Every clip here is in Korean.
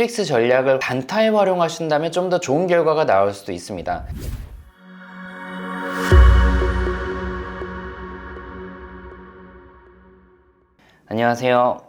트릭스 전략을 단타에 활용하신다면 좀 더 좋은 결과가 나올 수도 있습니다. 안녕하세요.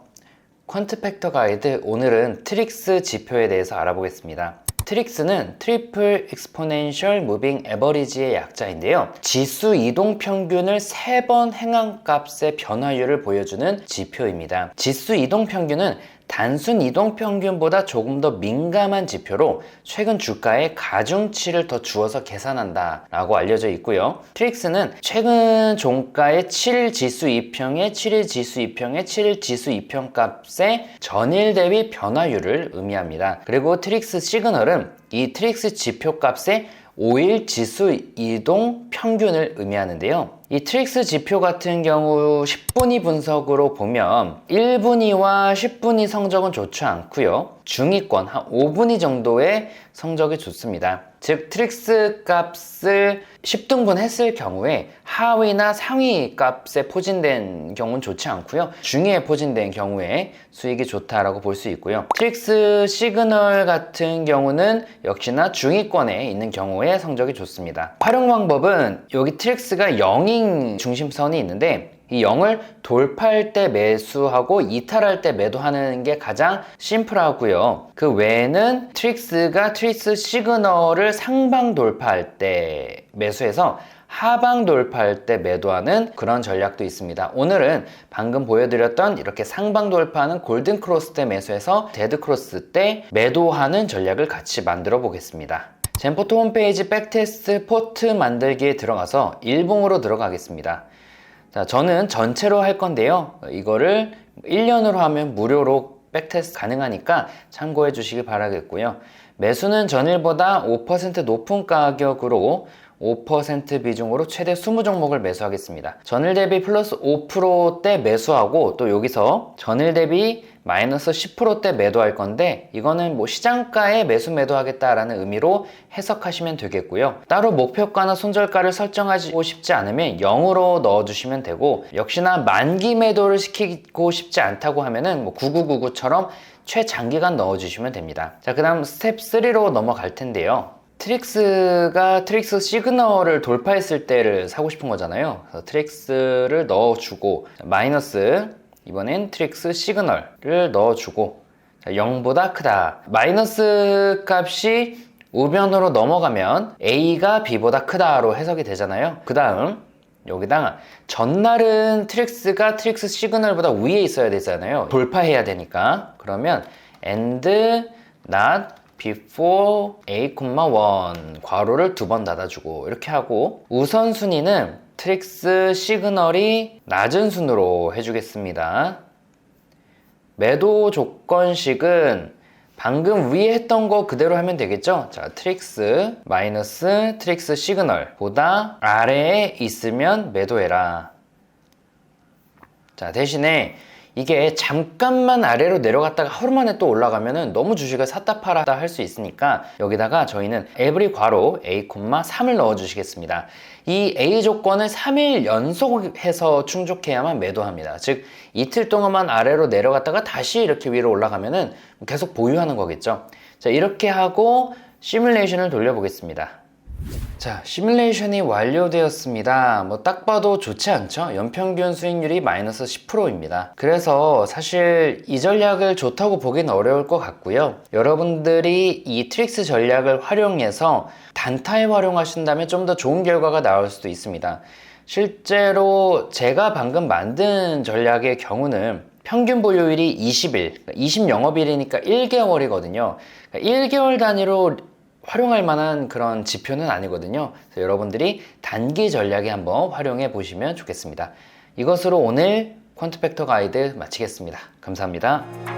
퀀트 팩터 가이드 오늘은 트릭스 지표에 대해서 알아보겠습니다. 트릭스는 트리플 익스포넨셜 무빙 에버리지의 약자인데요. 지수 이동 평균을 3번 행한 값의 변화율을 보여주는 지표입니다. 지수 이동 평균은 단순 이동 평균보다 조금 더 민감한 지표로 최근 주가의 가중치를 더 주어서 계산한다 라고 알려져 있고요. 트릭스는 최근 종가의 7일 지수 2평의 7일 지수 2평의 7일 지수 2평 값의 전일 대비 변화율을 의미합니다. 그리고 트릭스 시그널은 이 트릭스 지표 값의 5일 지수 이동 평균을 의미하는데요. 이 트릭스 지표 같은 경우 10분위 분석으로 보면 1분위와 10분위 성적은 좋지 않고요. 중위권 한 5분위 정도의 성적이 좋습니다. 즉 트릭스 값을 10등분 했을 경우에 하위나 상위 값에 포진된 경우는 좋지 않고요. 중위에 포진된 경우에 수익이 좋다라고 볼 수 있고요. 트릭스 시그널 같은 경우는 역시나 중위권에 있는 경우에 성적이 좋습니다. 활용 방법은 여기 트릭스가 0인 중심선이 있는데 이 0을 돌파할 때 매수하고 이탈할 때 매도하는 게 가장 심플하고요. 그 외에는 트릭스가 트릭스 시그널을 상방 돌파할 때 매수해서 하방 돌파할 때 매도하는 그런 전략도 있습니다. 오늘은 방금 보여드렸던 이렇게 상방 돌파하는 골든 크로스 때 매수해서 데드 크로스 때 매도하는 전략을 같이 만들어 보겠습니다. 젠포트 홈페이지 백테스트 포트 만들기에 들어가서 일봉으로 들어가겠습니다. 자, 저는 전체로 할 건데요. 이거를 1년으로 하면 무료로 백테스트 가능하니까 참고해 주시기 바라겠고요. 매수는 전일보다 5% 높은 가격으로 5% 비중으로 최대 20종목을 매수하겠습니다. 전일 대비 플러스 5%대 매수하고 또 여기서 전일 대비 마이너스 10%대 매도할 건데 이거는 뭐 시장가에 매수 매도하겠다라는 의미로 해석하시면 되겠고요. 따로 목표가나 손절가를 설정하고 싶지 않으면 0으로 넣어주시면 되고 역시나 만기 매도를 시키고 싶지 않다고 하면은 뭐 9999처럼 최장기간 넣어주시면 됩니다. 자, 그 다음 스텝 3로 넘어갈 텐데요. 트릭스가 트릭스 시그널을 돌파했을 때를 사고 싶은 거잖아요. 그래서 트릭스를 넣어주고 마이너스 이번엔 트릭스 시그널을 넣어주고 0보다 크다. 마이너스 값이 우변으로 넘어가면 A가 B보다 크다로 해석이 되잖아요. 그 다음 여기다가 전날은 트릭스가 트릭스 시그널보다 위에 있어야 되잖아요. 돌파해야 되니까. 그러면 and not before a, 1 괄호를 두 번 닫아주고 이렇게 하고 우선순위는 트릭스 시그널이 낮은 순으로 해주겠습니다. 매도 조건식은 방금 위에 했던 거 그대로 하면 되겠죠? 자, 트릭스 마이너스 트릭스 시그널 보다 아래에 있으면 매도해라. 자, 대신에 이게 잠깐만 아래로 내려갔다가 하루 만에 또 올라가면은 너무 주식을 샀다 팔았다 할 수 있으니까 여기다가 저희는 에브리 괄호 A, 3을 넣어 주시겠습니다. 이 A 조건을 3일 연속해서 충족해야만 매도합니다. 즉 이틀 동안만 아래로 내려갔다가 다시 이렇게 위로 올라가면은 계속 보유하는 거겠죠. 자, 이렇게 하고 시뮬레이션을 돌려보겠습니다. 자, 시뮬레이션이 완료되었습니다. 뭐 딱 봐도 좋지 않죠? 연평균 수익률이 마이너스 10%입니다. 그래서 사실 이 전략을 좋다고 보긴 어려울 것 같고요. 여러분들이 이 트릭스 전략을 활용해서 단타에 활용하신다면 좀 더 좋은 결과가 나올 수도 있습니다. 실제로 제가 방금 만든 전략의 경우는 평균 보유일이 20일, 20 영업일이니까 1개월이거든요. 1개월 단위로 활용할 만한 그런 지표는 아니거든요. 그래서 여러분들이 단기 전략에 한번 활용해 보시면 좋겠습니다. 이것으로 오늘 퀀트팩터 가이드 마치겠습니다. 감사합니다.